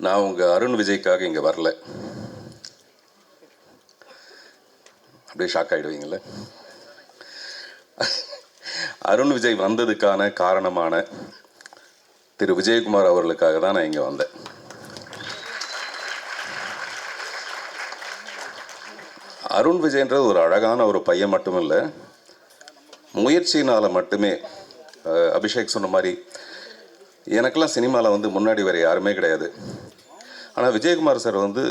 நான் உங்கள் அருண் விஜய்க்காக இங்கே வரல. அப்படியே ஷாக் ஆகிடுவீங்கள அருண் விஜய் வந்ததுக்கான காரணமான திரு விஜயகுமார் அவர்களுக்காக தான் நான் இங்கே வந்தேன். அருண் விஜய்ன்றது ஒரு அழகான ஒரு பையன் மட்டும் இல்லை முயற்சியினால் மட்டுமே அபிஷேக் சொன்ன மாதிரி எனக்கெல்லாம் சினிமாவில் வந்து முன்னாடி வேறு யாருமே கிடையாது. ஆனால் விஜயகுமார் சார் வந்து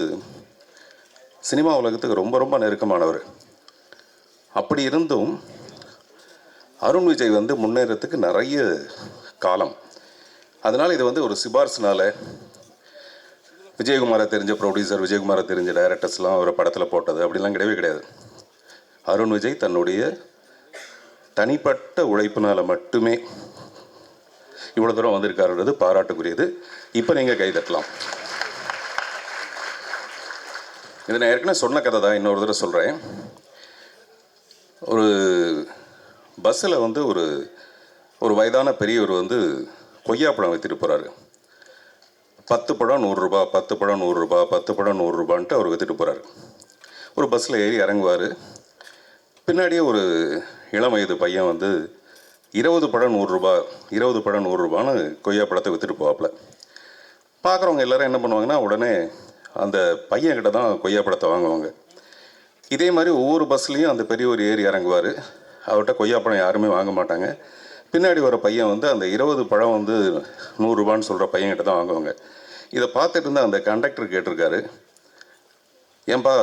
சினிமா உலகத்துக்கு ரொம்ப ரொம்ப நெருக்கமானவர். அப்படி இருந்தும் அருண் விஜய் வந்து முன்னேறத்துக்கு நிறைய காலம். அதனால் இது வந்து ஒரு சிபார்சுனால் விஜயகுமாரை தெரிஞ்ச ப்ரொடியூசர் விஜயகுமாரை தெரிஞ்ச டைரக்டர்ஸ்லாம் அவரை படத்தில் போட்டது அப்படிலாம் கிடையவே கிடையாது. அருண் விஜய் தன்னுடைய தனிப்பட்ட உழைப்பினால் மட்டுமே இவ்வளோ தூரம் வந்திருக்காருன்றது பாராட்டுக்குரியது. இப்போ நீங்கள் கைதட்டலாம் இது நான் ஏற்கனவே சொன்ன கதை தான் இன்னொரு தடவை சொல்கிறேன் ஒரு பஸ்ஸில் வந்து ஒரு ஒரு வயதான பெரியவர் வந்து கொய்யாப்பழம் விற்றுட்டு போகிறாரு பத்து படம் நூறுரூபா பத்து படம் நூறுரூபா பத்து படம் நூறுரூபான்ட்டு அவர் விற்றுட்டு போகிறாரு ஒரு பஸ்ஸில் ஏறி இறங்குவார். பின்னாடியே ஒரு இளம் வயது பையன் வந்து இருபது படம் நூறுரூபா இருபது படம் நூறுரூபான்னு கொய்யா பழத்தை விற்றுட்டு போவாப்புல. பார்க்குறவங்க எல்லோரும் என்ன பண்ணுவாங்கன்னா உடனே அந்த பையன்கிட்ட தான் கொய்யா பழத்தை வாங்குவாங்க. இதே மாதிரி ஒவ்வொரு பஸ்லேயும் அந்த பெரியவர் ஏறி இறங்குவார். அவர்கிட்ட கொய்யாப்பழம் யாருமே வாங்க மாட்டாங்க. பின்னாடி வர பையன் வந்து அந்த இருபது பழம் வந்து நூறுரூபான்னு சொல்கிற பையன்கிட்ட தான் வாங்குவாங்க. இதை பார்த்துட்டு இருந்த அந்த கண்டக்டர் கேட்டிருக்காரு. ஏன்பா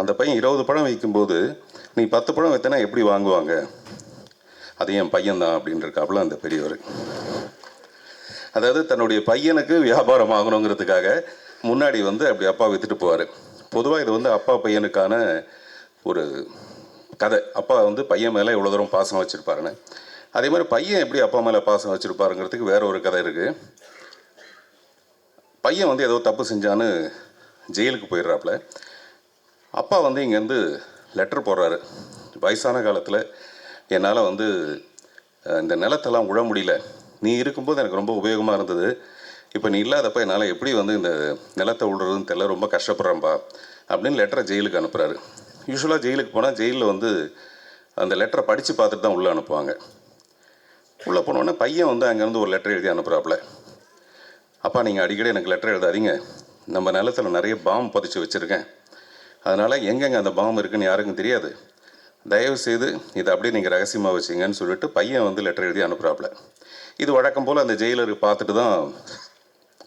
அந்த பையன் இருபது பழம் விற்கும்போது நீ பத்து பழம் வைத்தனா எப்படி வாங்குவாங்க? அது என் பையன்தான் அப்படின்றிருக்காப்புல அந்த பெரியவர். அதாவது தன்னுடைய பையனுக்கு வியாபாரம் ஆகணுங்கிறதுக்காக முன்னாடி வந்து அப்படி அப்பா விற்றுட்டு போவார். பொதுவாக இது வந்து அப்பா பையனுக்கான ஒரு கதை. அப்பா வந்து பையன் மேலே இவ்வளோ தூரம் பாசம் வச்சுருப்பாருன்னு. அதே மாதிரி பையன் எப்படி அப்பா மேலே பாசம் வச்சுருப்பாருங்கிறதுக்கு வேற ஒரு கதை இருக்குது பையன் வந்து ஏதோ தப்பு செஞ்சான்னு ஜெயிலுக்கு போயிடுறாப்புல. அப்பா வந்து இங்கேருந்து லெட்டர் போடுறாரு. வயசான காலத்தில் என்னால் வந்து இந்த நிலத்தெல்லாம் உழ முடியல. நீ இருக்கும்போது எனக்கு ரொம்ப உபயோகமாக இருந்தது. இப்போ நீ இல்லாதப்ப என்னால் எப்படி வந்து இந்த நிலத்தை விடுறதுன்னு தெரியல ரொம்ப கஷ்டப்படுறேன்ப்பா அப்படின்னு லெட்டரை ஜெயிலுக்கு அனுப்புகிறாரு யூஸ்வலாக ஜெயிலுக்கு போனால் ஜெயிலில் வந்து அந்த லெட்டரை படித்து பார்த்துட்டு தான் உள்ளே அனுப்புவாங்க. உள்ளே போனோடனே பையன் வந்து அங்கேருந்து ஒரு லெட்டர் எழுதி அனுப்புகிறாப்புல அப்பா நீங்கள் அடிக்கடி எனக்கு லெட்டர் எழுதாதீங்க. நம்ம நிலத்தில் நிறைய பாம் பதிச்சு வச்சுருக்கேன். அதனால் எங்கெங்கே அந்த பாம் இருக்குன்னு யாருக்கும் தெரியாது. தயவு செய்து இதை அப்படியே நீங்கள் ரகசியமாக வச்சிங்கன்னு சொல்லிட்டு பையன் வந்து லெட்டர் எழுதி அனுப்புகிறாப்புல இது வழக்கம் போல் அந்த ஜெயிலருக்கு பார்த்துட்டு தான்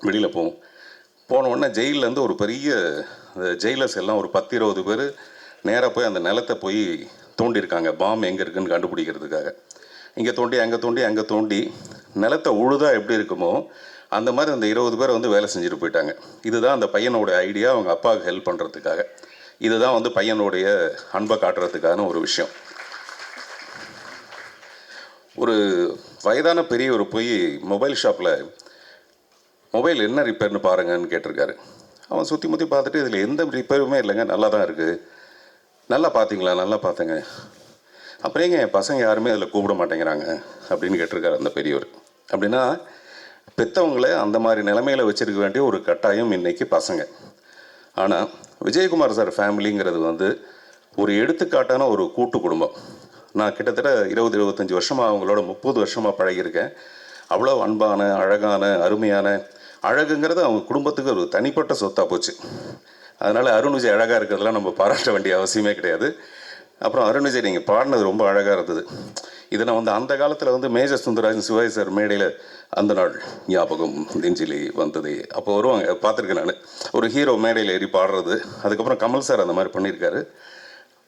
வெளியில் போவோம். போன உடனே ஜெயிலேருந்து ஒரு பெரிய ஜெயிலர்ஸ் எல்லாம் ஒரு பத்து இருபது பேர் நேராக போய் அந்த நிலத்தை போய் தோண்டியிருக்காங்க. பாம் எங்கே இருக்குன்னு கண்டுபிடிக்கிறதுக்காக. இங்கே தோண்டி அங்கே தோண்டி அங்கே தோண்டி நிலத்தை உழுதா எப்படி இருக்குமோ அந்த மாதிரி அந்த இருபது பேர் வந்து வேலை செஞ்சுட்டு போயிட்டாங்க. இதுதான் அந்த பையனோட ஐடியா அவங்க அப்பாவுக்கு ஹெல்ப் பண்ணுறதுக்காக இதுதான் வந்து பையனுடைய அன்பை காட்டுறதுக்கான ஒரு விஷயம். ஒரு வயதான பெரியவர் போய் மொபைல் ஷாப்பில் மொபைல் என்ன ரிப்பேர்னு பாருங்கன்னு கேட்டிருக்காரு. அவன் சுற்றி முற்றி பார்த்துட்டு இதில் எந்த ரிப்பேருமே இல்லைங்க. நல்லா தான் இருக்குது நல்லா பார்த்தீங்களா நல்லா பார்த்தேங்க அப்புறம் ஏங்க என் பசங்க யாருமே அதில் கூப்பிட மாட்டேங்கிறாங்க அப்படின்னு கேட்டிருக்காரு அந்த பெரியவர். அப்படின்னா பெற்றவங்களை அந்த மாதிரி நிலைமையில் வச்சுருக்க வேண்டிய ஒரு கட்டாயம் இன்னைக்கு பசங்க. ஆனால் விஜயகுமார் சார் ஃபேமிலிங்கிறது வந்து ஒரு எடுத்துக்காட்டான ஒரு கூட்டு குடும்பம். நான் கிட்டத்தட்ட இருபது இருபத்தஞ்சி வருஷமாக அவங்களோட முப்பது வருஷமாக பழகியிருக்கேன். அவ்வளோ அன்பான அழகான அருமையான அழகுங்கிறது அவங்க குடும்பத்துக்கு ஒரு தனிப்பட்ட சொத்தாக போச்சு. அதனால் அருண் விஜய் அழகாக இருக்கிறதுலாம் நம்ம பாராட்ட வேண்டிய அவசியமே கிடையாது. அப்புறம் அருண் விஜய் நீங்கள் பாடினது ரொம்ப அழகாக இருந்தது. இதை நான் வந்து அந்த காலத்தில் வந்து மேஜர் சுந்தரராஜன் சிவாஜி சார் மேடையில் அந்த நாள் ஞாபகம் நெஞ்சிலே வந்தது. அப்போ வருவாங்க பார்த்துருக்கேன் நான். ஒரு ஹீரோ மேடையில் ஏறி பாடுறது. அதுக்கப்புறம் கமல் சார் அந்த மாதிரி பண்ணியிருக்காரு.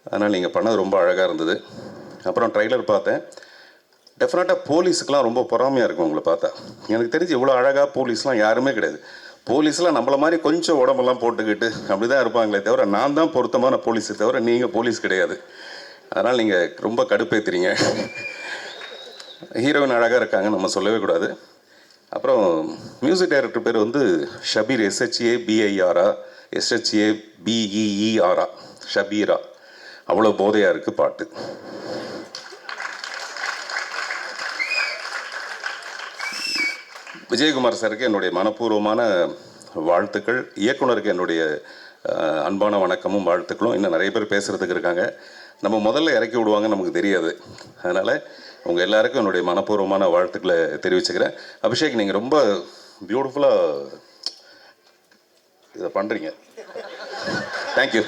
அதனால் நீங்கள் பண்ணது ரொம்ப அழகாக இருந்தது. அப்புறம் ட்ரைலர் பார்த்தேன். டெஃபினட்டாக போலீஸுக்கெலாம் ரொம்ப பொறாமையாக இருக்கும் உங்களை பார்த்தா. எனக்கு தெரிஞ்சு இவ்வளோ அழகாக போலீஸ்லாம் யாருமே கிடையாது. போலீஸ்லாம் நம்மள மாதிரி கொஞ்சம் உடம்பெல்லாம் போட்டுக்கிட்டு அப்படி தான் இருப்பாங்களே தவிர நான் தான் பொருத்தமான போலீஸை தவிர நீங்கள் போலீஸ் கிடையாது. அதனால் நீங்கள் ரொம்ப கடுப்பேற்றுறீங்க ஹீரோயின் அழகாக இருக்காங்க நம்ம சொல்லவே கூடாது. அப்புறம் மியூசிக் டைரக்டர் பேர் வந்து ஷபீர் எஸ்ஹெச்ஏ பிஐஆரா எஸ்ஹெச்ஏ பிஇஇஆரா ஷபீரா. அவ்வளோ போதையாக இருக்குது பாட்டு. விஜயகுமார் சாருக்கு என்னுடைய மனப்பூர்வமான வாழ்த்துக்கள். இயக்குனருக்கு என்னுடைய அன்பான வணக்கமும் வாழ்த்துக்களும். இன்னும் நிறைய பேர் பேசுகிறதுக்கு இருக்காங்க. நம்ம முதல்ல இறக்கி விடுவாங்க நமக்கு தெரியாது. அதனால் உங்கள் எல்லாருக்கும் என்னுடைய மனப்பூர்வமான வாழ்த்துக்களை தெரிவிச்சுக்கிறேன். அபிஷேக் நீங்கள் ரொம்ப பியூட்டிஃபுல்லாக இதை பண்ணுறீங்க தேங்க்யூ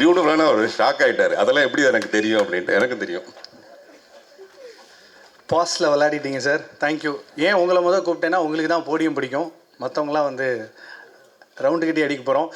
பியூட்டிஃபுல்லான ஒரு ஷாக் ஆகிட்டார் அதெல்லாம் எப்படி எனக்கு தெரியும் அப்படின்ட்டு எனக்கும் தெரியும். பாஸ்டில் விளையாடிட்டீங்க சார் தேங்க்யூ ஏன் உங்களை முதல் கூப்பிட்டேன்னா உங்களுக்கு தான் போடியம் பிடிக்கும். மற்றவங்களாம் வந்து ரவுண்டு கட்டி அடிக்க போகிறோம்